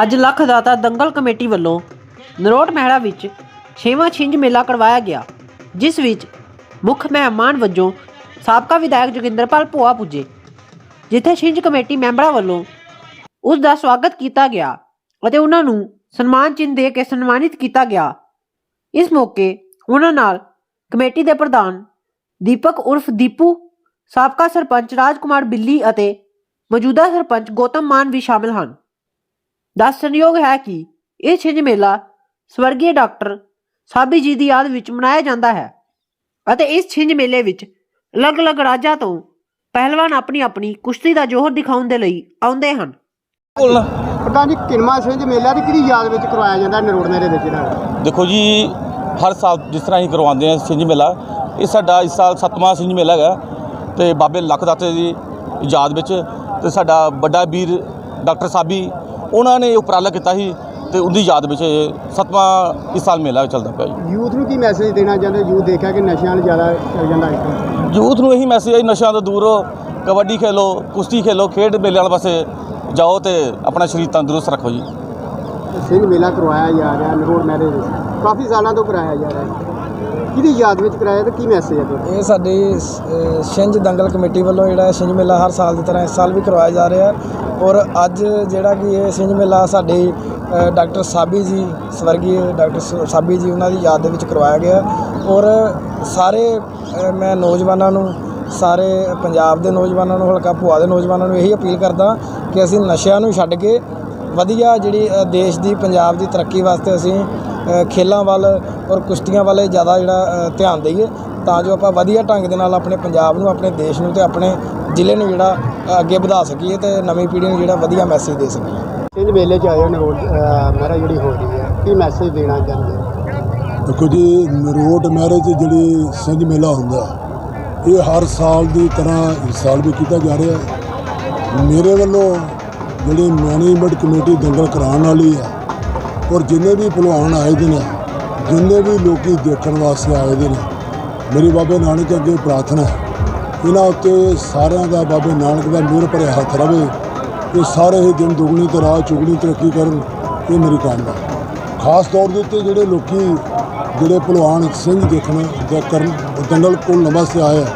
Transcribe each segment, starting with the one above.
ਅੱਜ ਲੱਖ ਦਾਤਾ ਦੰਗਲ ਕਮੇਟੀ ਵੱਲੋਂ ਨਰੋਟ ਮਹਿਲਾ ਵਿੱਚ ਛੇਵਾਂ ਛਿੰਝ ਮੇਲਾ ਕਰਵਾਇਆ ਗਿਆ, ਜਿਸ ਵਿੱਚ ਮੁੱਖ ਮਹਿਮਾਨ ਵਜੋਂ ਸਾਬਕਾ ਵਿਧਾਇਕ ਜੋਗਿੰਦਰਪਾਲ ਭੋਆ ਪੁੱਜੇ, ਜਿੱਥੇ ਛਿੰਝ ਕਮੇਟੀ ਮੈਂਬਰਾਂ ਵੱਲੋਂ ਉਸ ਦਾ ਸਵਾਗਤ ਕੀਤਾ ਗਿਆ ਅਤੇ ਉਹਨਾਂ ਨੂੰ ਸਨਮਾਨ ਚਿੰਨ੍ਹ ਦੇ ਕੇ ਸਨਮਾਨਿਤ ਕੀਤਾ ਗਿਆ। ਇਸ ਮੌਕੇ ਉਹਨਾਂ ਨਾਲ ਕਮੇਟੀ ਦੇ ਪ੍ਰਧਾਨ ਦੀਪਕ ਉਰਫ ਦੀਪੂ, ਸਾਬਕਾ ਸਰਪੰਚ ਰਾਜਕੁਮਾਰ ਬਿੱਲੀ ਅਤੇ ਮੌਜੂਦਾ ਸਰਪੰਚ ਗੌਤਮ ਮਾਨ ਵੀ ਸ਼ਾਮਲ ਹਨ। ਦੱਸਣਯੋਗ ਹੈ ਕਿ ਇਹ ਛਿੰਝ ਮੇਲਾ ਸਵਰਗੀ ਡਾਕਟਰ ਸਾਬੀ ਜੀ ਦੀ ਯਾਦ ਵਿੱਚ ਮਨਾਇਆ ਜਾਂਦਾ ਹੈ ਅਤੇ ਇਸ ਛਿੰਝ ਮੇਲੇ ਵਿੱਚ ਅਲੱਗ-ਅਲੱਗ ਰਾਜਾਂ ਤੋਂ ਪਹਿਲਵਾਨ ਆਪਣੀ ਆਪਣੀ ਕੁਸ਼ਤੀ ਦਾ ਜੋਹਰ ਦਿਖਾਉਣ ਦੇ ਲਈ ਆਉਂਦੇ ਹਨ। ਬੋਲਣਾ ਪ੍ਰਧਾਨ ਜੀ ਕਿਨਮਾ ਸਿੰਘ ਮੇਲਾ ਦੀ ਕਿਹਦੀ ਯਾਦ ਵਿੱਚ ਕਰਵਾਇਆ ਜਾਂਦਾ ਨਰੋੜ ਮੇਲੇ ਵਿੱਚ ਦੇਖੋ ਜੀ ਹਰ ਸਾਲ ਜਿਸ ਤਰ੍ਹਾਂ ਹੀ ਕਰਵਾਉਂਦੇ ਆ ਸਿੰਝ ਮੇਲਾ। ਇਹ ਸਾਡਾ ਇਸ ਸਾਲ ਸੱਤਵਾਂ ਸਿੰਝ ਮੇਲਾ ਹੈਗਾ ਤੇ ਬਾਬੇ ਲੱਖ ਦਾਤੇ ਦੀ ਯਾਦ ਵਿੱਚ ਤੇ ਸਾਡਾ ਵੱਡਾ ਵੀਰ ਡਾਕਟਰ ਸਾਬੀ ਉਹਨਾਂ ਨੇ ਉਪਰਾਲਾ ਕੀਤਾ ਸੀ ਤੇ ਉਹਦੀ ਯਾਦ ਵਿੱਚ ਇਹ ਸੱਤਵਾਂ ਇਸ ਸਾਲ ਮੇਲਾ ਚੱਲਦਾ ਪਿਆ ਜੀ। ਯੂਥ ਨੂੰ ਕੀ ਮੈਸੇਜ ਦੇਣਾ ਚਾਹੁੰਦੇ? ਯੂਥ ਦੇਖਿਆ ਕਿ ਨਸ਼ਿਆਂ ਨੂੰ ਜ਼ਿਆਦਾ ਚੱਲ ਜਾਂਦਾ ਇਸ ਯੂਥ ਨੂੰ ਇਹੀ ਮੈਸੇਜ ਹੈ ਨਸ਼ਿਆਂ ਤੋਂ ਦੂਰ ਰਹੋ ਕਬੱਡੀ ਖੇਲੋ ਕੁਸ਼ਤੀ ਖੇਲੋ ਖੇਡ ਮੇਲੇ ਵਾਲੇ ਪਾਸੇ ਜਾਓ ਤੇ ਆਪਣਾ ਸਰੀਰ ਤੰਦਰੁਸਤ ਰੱਖੋ ਜੀ। ਸਿੰਘ ਮੇਲਾ ਕਰਵਾਇਆ ਜਾ ਰਿਹਾ ਨਰੋੜ ਮੇਲੇ ਵਿੱਚ ਕਾਫੀ ਸਾਲਾਂ ਤੋਂ ਕਰਾਇਆ ਜਾ ਰਿਹਾ। ਹੈ ਕਿਹਦੀ ਯਾਦ ਵਿੱਚ ਕਰਾਇਆ ਤੇ ਕੀ ਮੈਸੇਜ ਹੈ ਤੁਹਾਡਾ? ਇਹ ਸਾਡੀ ਛਿੰਝ ਦੰਗਲ ਕਮੇਟੀ ਵੱਲੋਂ ਜਿਹੜਾ ਛਿੰਝ ਮੇਲਾ ਹਰ ਸਾਲ ਦੀ ਤਰ੍ਹਾਂ ਇਸ ਸਾਲ ਵੀ ਕਰਵਾਇਆ ਜਾ ਰਿਹਾ। ਔਰ ਅੱਜ ਜਿਹੜਾ ਕਿ ਇਹ ਛਿੰਝ ਮੇਲਾ ਸਾਡੇ ਡਾਕਟਰ ਸਾਬੀ ਜੀ, ਸਵਰਗੀ ਡਾਕਟਰ ਸ- ਸਾਬੀ ਜੀ ਉਹਨਾਂ ਦੀ ਯਾਦ ਦੇ ਵਿੱਚ ਕਰਵਾਇਆ ਗਿਆ। ਔਰ ਸਾਰੇ ਮੈਂ ਨੌਜਵਾਨਾਂ ਨੂੰ, ਸਾਰੇ ਪੰਜਾਬ ਦੇ ਨੌਜਵਾਨਾਂ ਨੂੰ, ਹਲਕਾ ਭੁਆ ਦੇ ਨੌਜਵਾਨਾਂ ਨੂੰ ਇਹੀ ਅਪੀਲ ਕਰਦਾ ਕਿ ਅਸੀਂ ਨਸ਼ਿਆਂ ਨੂੰ ਛੱਡ ਕੇ ਵਧੀਆ ਜਿਹੜੀ ਦੇਸ਼ ਦੀ, ਪੰਜਾਬ ਦੀ ਤਰੱਕੀ ਵਾਸਤੇ ਅਸੀਂ ਖੇਲਾਂ ਵੱਲ ਔਰ ਕੁਸ਼ਤੀਆਂ ਵੱਲ ਜ਼ਿਆਦਾ ਜਿਹੜਾ ਧਿਆਨ ਦਈਏ। ਤਾਂ ਜੋ ਆਪਾਂ ਵਧੀਆ ਢੰਗ ਦੇ ਨਾਲ ਆਪਣੇ ਪੰਜਾਬ ਨੂੰ ਆਪਣੇ ਦੇਸ਼ ਨੂੰ ਤੇ ਆਪਣੇ ਜ਼ਿਲ੍ਹੇ ਨੂੰ ਜਿਹੜਾ ਅੱਗੇ ਵਧਾ ਸਕੀਏ ਤੇ ਨਵੀਂ ਪੀੜ੍ਹੀ ਨੂੰ ਜਿਹੜਾ ਵਧੀਆ ਮੈਸੇਜ ਦੇ ਸਕੀਏ ਸਿੰਘ ਮੇਲੇ 'ਚ ਆਏ ਹੋ ਨਰੋੜ ਮੇਰਾ ਜਿਹੜੀ ਹੋ ਰਹੀ ਹੈ ਕੀ ਮੈਸੇਜ ਦੇਣਾ ਚਾਹੁੰਦੇ ਹੋ? ਦੇਖੋ ਜੀ ਨਰੋਟ ਮੈਰਿਜ ਜਿਹੜੀ ਸਿੰਝ ਮੇਲਾ ਹੁੰਦਾ ਇਹ ਹਰ ਸਾਲ ਦੀ ਤਰ੍ਹਾਂ ਇਸ ਸਾਲ ਵੀ ਕੀਤਾ ਜਾ ਰਿਹਾ ਹੈ ਮੇਰੇ ਵੱਲੋਂ ਜਿਹੜੀ ਮੈਨੇਜਮੈਂਟ ਕਮੇਟੀ ਦੰਗਲ ਕਰਾਉਣ ਵਾਲੀ ਹੈ ਔਰ ਜਿੰਨੇ ਵੀ ਭਲਵਾਨ ਆਏ ਦੇ ਨੇ ਜਿੰਨੇ ਵੀ ਲੋਕੀ ਦੇਖਣ ਵਾਸਤੇ ਆਏ ਦੇ ਨੇ ਮੇਰੀ ਬਾਬੇ ਨਾਨਕ ਅੱਗੇ ਪ੍ਰਾਰਥਨਾ ਹੈ। ਇਹਨਾਂ ਉੱਤੇ ਸਾਰਿਆਂ ਦਾ ਬਾਬੇ ਨਾਨਕ ਦਾ ਮਿਹਰ ਭਰਿਆ ਹੱਥ ਰਵੇ ਇਹ ਸਾਰੇ ਹੀ ਦਿਨ ਦੁਗਣੀ ਤੇ ਰਾਤ ਚੁਗਣੀ ਤਰੱਕੀ ਕਰਨ, ਇਹ ਮੇਰੀ ਕਾਮਨਾ ਖਾਸ ਤੌਰ ਦੇ ਉੱਤੇ ਜਿਹੜੇ ਲੋਕੀ, ਜਿਹੜੇ ਭਲਵਾਨ ਸਿੰਘ ਦੇਖਣ ਜਾਂ ਕਰਨ ਦੰਗਲ ਕੋਲ ਵਾਸਤੇ ਆਏ ਆ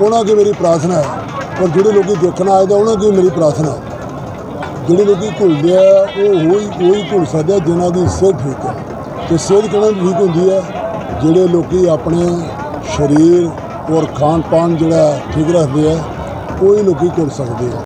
ਉਹਨਾਂ ਅੱਗੇ ਮੇਰੀ ਪ੍ਰਾਰਥਨਾ ਹੈ। ਪਰ ਜਿਹੜੇ ਲੋਕੀ ਦੇਖਣ ਆਏ ਤਾਂ ਉਹਨਾਂ ਅੱਗੇ ਮੇਰੀ ਪ੍ਰਾਰਥਨਾ ਜਿਹੜੇ ਲੋਕੀ ਭੁੱਲਦੇ ਆ, ਉਹ ਹੋਈ ਕੋਈ ਭੁੱਲ ਸਕਦੇ ਆ, ਜਿਨ੍ਹਾਂ ਦੀ ਸਿਹਤ ਠੀਕ ਹੈ। ਤੇ ਸਿਹਤ ਕਿਵੇਂ ਠੀਕ ਹੁੰਦੀ ਹੈ? ਜਿਹੜੇ ਲੋਕੀ ਆਪਣੇ ਸਰੀਰ ਔਰ ਖਾਣ ਪਾਣ ਜਿਹੜਾ ਠੀਕ ਰੱਖਦੇ ਆ ਉਹੀ ਲੋਕੀ ਕਰ ਸਕਦੇ ਆ।